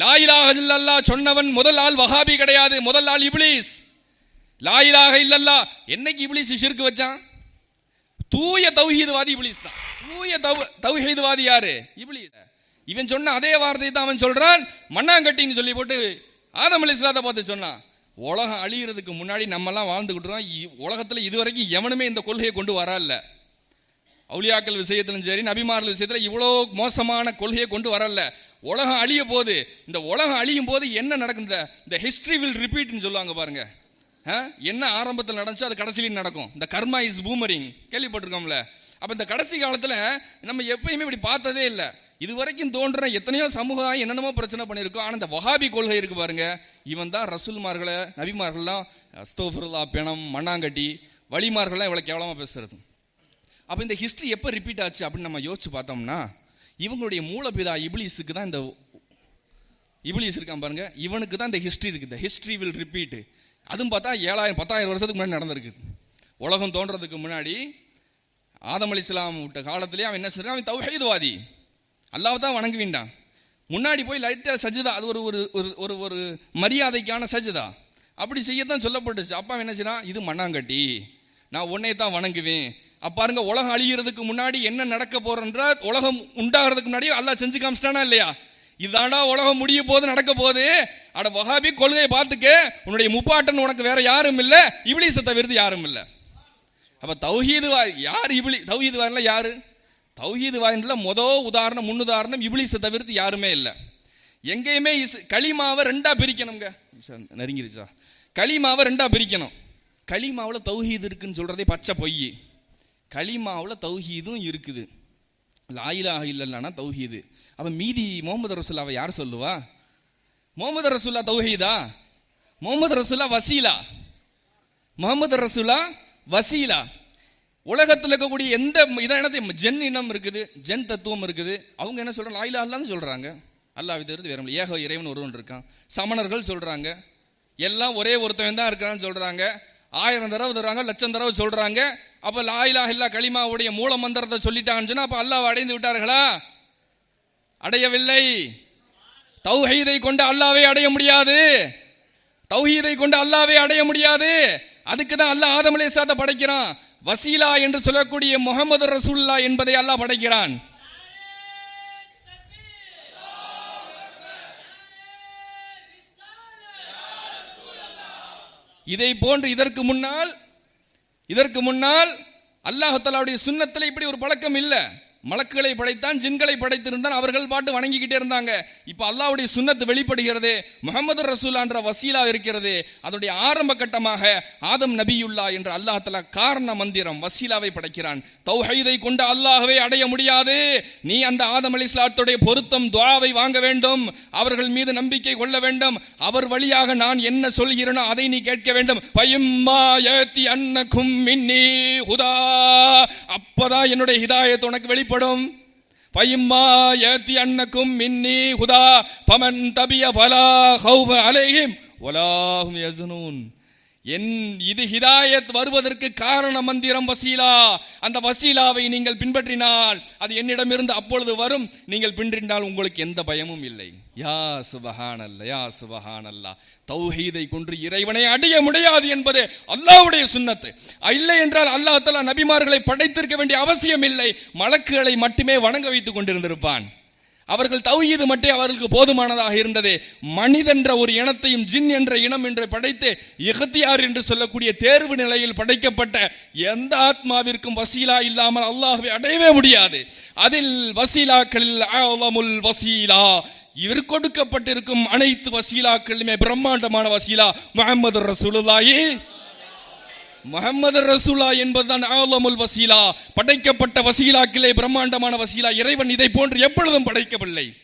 லாயிலாக இல்லல்லா சொன்னவன் முதல் ஆள் வஹாபி கிடையாது முதல் ஆள் இப்ளீஸ் லாயிலாக இல்லல்லா என்னைக்கு இப்ளீஸ் ஷிர்க் வச்சான்? தூய தௌஹீதுவாதி இப்ளீஸ் தான். தூய தௌ தௌஹீதுவாதி யாரு? இப்ளீஸ் இவன் சொன்ன அதே வார்த்தையை தான் அவன் சொல்றான். மண்ணாங்கட்டின்னு சொல்லி போட்டு ஆதம் அலி இஸ்லாத்தை பார்த்து சொன்னான். உலகம் அழிகிறதுக்கு முன்னாடி நம்மலாம் வாழ்ந்துக்கிட்டுறோம் உலகத்தில் இதுவரைக்கும் எவனுமே இந்த கொள்கையை கொண்டு வரல. அவுளியாக்கள் விஷயத்திலும் சரி நபிமார்கள் விஷயத்தில் இவ்வளோ மோசமான கொள்கையை கொண்டு வரல. உலகம் அழிய போது இந்த உலகம் அழியும் போது என்ன நடக்கும்? இந்த ஹிஸ்ட்ரி வில் ரிப்பீட்னு சொல்லுவாங்க பாருங்க. ஆ? என்ன ஆரம்பத்தில் நடந்துச்சோ அது கடைசியிலும் நடக்கும். இந்த கர்மா இஸ் பூமரிங் கேள்விப்பட்டிருக்கோம்ல? அப்போ இந்த கடைசி காலத்தில் நம்ம எப்பயுமே இப்படி பார்த்ததே இல்லை. இது வரைக்கும் தோன்ற எத்தனையோ சமூகம் என்னென்னமோ பிரச்சனை பண்ணியிருக்கோம். ஆனால் இந்த வஹாபி கொள்கை இருக்கு பாருங்க. இவன் தான் ரசூல்மார்களை நபிமார்கள்லாம் அஸ்தோஃபுல்லா பிணம் மண்ணாங்கட்டி வழிமார்கள்லாம் இவ்வளோ கேவலமாக பேசுறது. அப்போ இந்த ஹிஸ்ட்ரி எப்போ ரிப்பீட் ஆச்சு அப்படின்னு நம்ம யோசிச்சு பார்த்தோம்னா இவங்களுடைய மூலபிதா இபிலிஸுக்கு தான் இந்த இபிலிஸ் இருக்கான் பாருங்க. இவனுக்கு தான் இந்த ஹிஸ்ட்ரி இருக்குது. இந்த ஹிஸ்ட்ரி வில் ரிப்பீட்டு அதுவும் பார்த்தா ஏழாயிரம் பத்தாயிரம் வருஷத்துக்கு முன்னாடி நடந்திருக்குது. உலகம் தோன்றதுக்கு முன்னாடி ஆதம் அலி இஸ்லாம் விட்ட காலத்துலேயே அவன் என்ன சொல்றான் அவன் தௌஹீதுவாதி. அல்லாவை தான் வணங்குவீன்டான் முன்னாடி போய் லைட்டாக சஜிதா அது ஒரு ஒரு ஒரு ஒரு ஒரு மரியாதைக்கான சஜிதா அப்படி செய்யத்தான் சொல்லப்பட்டுச்சு. அப்பா என்ன செய்யறான் இது மண்ணாங்கட்டி. நான் உன்னை தான் வணங்குவேன். பாருங்க உலகம் அழிகிறதுக்கு முன்னாடி என்ன நடக்க போறன்ற உலகம் உண்டாகிறதுக்கு முன்னாடி அல்லா செஞ்சு காமிச்சிட்டானா இல்லையா? இதாண்டா உலகம் முடிய போது நடக்க போது அட வஹாபி கொள்கையை பார்த்துக்க உன்னுடைய முப்பாட்டன் உனக்கு வேற யாரும் இல்லை இப்ளீஸை தவிர்த்து யாரும் இல்லை. அப்ப தௌஹீது யார் இபிலி தௌஹீது வாயில யாரு? வாய்ன்றில் மொதல் உதாரணம் முன்னுதாரணம் இப்ளீஸை தவிர்த்து யாருமே இல்லை. எங்கேயுமே இஸ் களிமாவை ரெண்டா பிரிக்கணுங்க நெருங்கிருச்சா? களிமாவை ரெண்டா பிரிக்கணும். களிமாவில் தௌஹீது இருக்குன்னு சொல்றதே பச்சை பொய். களிமாவில் தௌஹீதும் இருக்குது. லாயிலாக இல்லைன்னா தௌஹீது. அப்போ மீதி முகமது அவள் யார் சொல்லுவா? முகமது ரசுல்லா தௌஹீதா? முகமது ரசுல்லா வசீலா? முகமது ரசுல்லா வசீலா? உலகத்தில் இருக்கக்கூடிய எந்த இதை என்னது? ஜென் இனம் இருக்குது ஜென் தத்துவம் இருக்குது. அவங்க என்ன சொல்றாங்க? லாயிலா அல்லான்னு சொல்கிறாங்க அல்லாஹ் தவிர்த்து வேற ஏக இறைவன் ஒருவன் இருக்கான். சமணர்கள் சொல்கிறாங்க எல்லாம் ஒரே ஒருத்தவன் தான் இருக்கிறான்னு சொல்கிறாங்க ஆயிரம் தடவை தருவாங்க லட்சம் தடவை சொல்கிறாங்க அப்போ லாயிலா இல்லா களிமாவுடைய மூல மந்திரத்தை சொல்லிட்டான்னு சொன்னால் அப்போ அல்லாஹ் அடைந்து விட்டார்களா? அடையவில்லை. தௌஹீதை கொண்டு அல்லாவை அடைய முடியாது. தௌஹீதை கொண்டு அல்லாவை அடைய முடியாது. அதுக்கு தான் அல்லாஹ் ஆதம் அலைஹிஸ்ஸலாத்தை படைக்கிறான். வசீலா என்று சொல்லக்கூடிய முகமது ரசூல்லா என்பதை அல்லாஹ் படைக்கிறான். இதை போன்று இதற்கு முன்னால் இதற்கு முன்னால் அல்லாஹ் தஆலாவுடைய சுன்னத்தில் இப்படி ஒரு பழக்கம் இல்லை. மலக்குகளை படைத்தான் ஜின்களை படைத்திருந்தான் அவர்கள் பாட்டு வணங்கிக்கிட்டே இருந்தாங்க. இப்போ அல்லாவுடைய சுன்னத்து வெளிப்படுகிறது முகமது ரசூலான்ற வசீலா இருக்கிறது. அதனுடைய ஆரம்ப கட்டமாக ஆதம் நபியுல்லா என்ற அல்லா தஆலா காரண மந்திரம் வசீலாவை படைக்கிறான். தௌஹைதை கொண்டு அல்லாஹவே அடைய முடியாது. நீ அந்த ஆதம் அலிஸ்லாத்துடைய பொருத்தம் துவாவை வாங்க வேண்டும். அவர்கள் மீது நம்பிக்கை கொள்ள வேண்டும். அவர் வழியாக நான் என்ன சொல்கிறேனோ அதை நீ கேட்க வேண்டும். பையம்மா அன்னக்கும் மின்னி ஹுதா. அப்பதான் என்னுடைய ஹிதாயத் உனக்கு வெளிப்படும் பையம்மா ஏத்தி அன்னக்கும் மின்னி ஹுதா பமன் தபிய பலா ஹௌஃப அலைஹிம் வலாஹும் யஸ்னூன். என் இது ஹிதாயத் வருவதற்கு காரண மந்திரம் வசீலா. அந்த வசீலாவை நீங்கள் பின்பற்றினால் அது என்னிடமிருந்து அப்பொழுது வரும். நீங்கள் பின்றினால் உங்களுக்கு எந்த பயமும் இல்லை. யா சுபஹானல்ல யா சுபஹானல்லா. தௌஹீதை கொன்று இறைவனை அடைய முடியாது என்பது அல்லாவுடைய சுன்னத்து இல்லை என்றால் அல்லாஹ் நபிமார்களை படைத்திருக்க வேண்டிய அவசியம் இல்லை. மலக்குகளை மட்டுமே வணங்க வைத்துக் கொண்டிருந்திருப்பான். அவர்கள் தௌஹீது மட்டும் அவர்களுக்கு போதுமானதாக இருந்தது. மனிதன்ற ஒரு இனத்தையும் ஜின் என்ற இனம் என்று படைத்து இகத்தியார் என்று சொல்லக்கூடிய தேர்வு நிலையில் படைக்கப்பட்ட எந்த ஆத்மாவிற்கும் வசீலா இல்லாமல் அல்லாஹ்வை அடையவே முடியாது. அதில் வசீலாக்களில் ஆலமுல் வசீலா. இவர் கொடுக்கப்பட்டிருக்கும் அனைத்து வசீலாக்களுமே பிரம்மாண்டமான வசீலா. முகமது ரசூலுல்லாஹி. முகமது ரசூலா என்பதுதான் ஆலமுல் வசீலா. படைக்கப்பட்ட வசீலாக்கிலே பிரம்மாண்டமான வசீலா. இறைவன் இதை போன்று எப்பொழுதும் படைக்கவில்லை.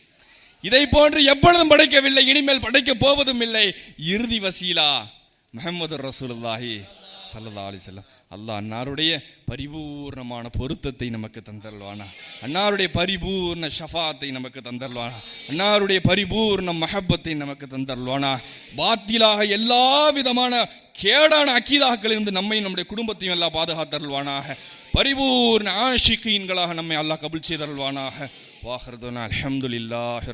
இதை போன்று எப்பொழுதும் படைக்கவில்லை. இனிமேல் படைக்க போவதும் இல்லை. இறுதி வசீலா. முகமது ரசூலுல்லாஹி. சல்லா அலிசல்லாம் அல்லாஹ் அன்னாருடைய பரிபூர்ணமான பொருத்தத்தை நமக்கு தந்தருள்வானா. அன்னாருடைய பரிபூர்ண ஷஃபாத்தை நமக்கு தந்தருவானா அன்னாருடைய பரிபூர்ண மஹப்பத்தை நமக்கு தந்தருள்வானா. பாத்திலாக எல்லா விதமான கேடான அக்கீதாக்களிலிருந்து நம்மை நம்முடைய குடும்பத்தையும் எல்லாம் பாதுகாத்தருள்வானாக. பரிபூர்ண ஆஷிகீன்களாக நம்மை அல்லாஹ் கபுல் செய்தருள்வானாக. வாஹர்துனா அல்ஹம்துலில்லாஹி